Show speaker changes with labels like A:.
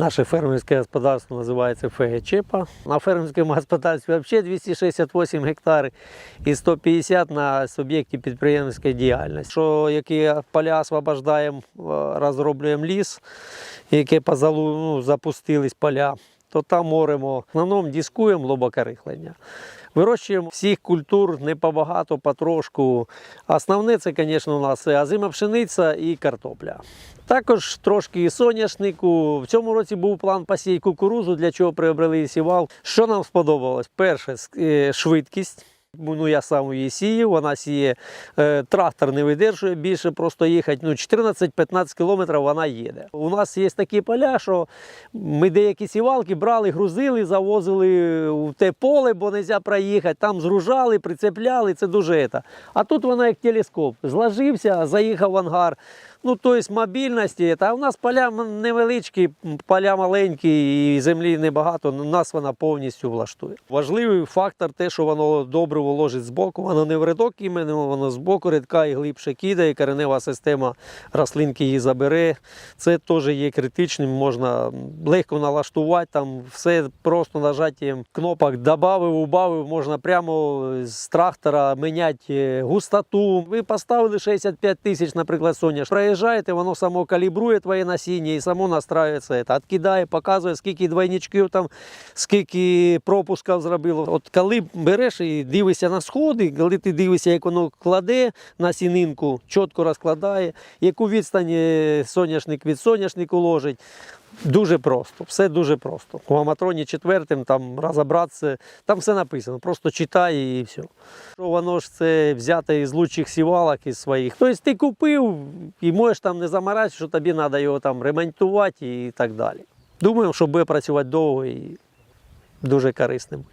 A: Наше фермерське господарство називається Фегечепа. На фермерському господарстві взагалі 268 гектарів і 150 на суб'єкті підприємницької діяльності. Що які поля освобождаємо, е, розроблюємо ліс, яке позалу, ну, запустились поля, то там моримо. В основному дискуємо лобокарихлення. Вирощуємо всіх культур не побагато, потрошку. Основне це, звісно, у нас азима пшениця і картопля. Також трошки соняшнику. В цьому році був план посіяти кукурузу, для чого приобрели сівал. Що нам сподобалось? Перше, е, швидкість. Ну, я сам її сію, вона сіє, е, трактор не видержує більше, просто їхати. Ну, 14-15 кілометрів вона їде. У нас є такі поля, що ми деякі сівалки брали, грузили, завозили в те поле, бо не можна проїхати. Там згружали, прицепляли, це дуже це. А тут вона як телескоп. Зложився, заїхав в ангар. Ну, тобто мобільності. А у нас поля невеличкі, поля маленькі і землі небагато. ну, Нас вона повністю влаштує. Важливий фактор те, що воно добре ложить збоку. Воно не в рядок іменно, воно збоку рядка і глибше кидає, коренева система рослинки її забере. Це теж є критичним, можна легко налаштувати, там все просто нажаттям кнопок добавив, убавив, можна прямо з трактора міняти е, густоту. Ви поставили 65 тисяч, наприклад, соняш. Проїжджаєте, воно само калібрує твоє насіння і само настраюється. Откидає, показує, скільки двойничків там, скільки пропусків зробило. От коли береш і дивишся на сходи, коли ти дивишся, як воно кладе на сінинку, чітко розкладає, яку відстань е, соняшник від соняшнику ложить. Дуже просто, все дуже просто. У Аматроні четвертим там розібратися, там все написано, просто читай і все. Що Воно ж це взяти із лучших сівалок із своїх. Тобто ти купив і можеш там не замарати, що тобі треба його там ремонтувати і так далі. Думаю, що буде працювати довго і дуже корисним.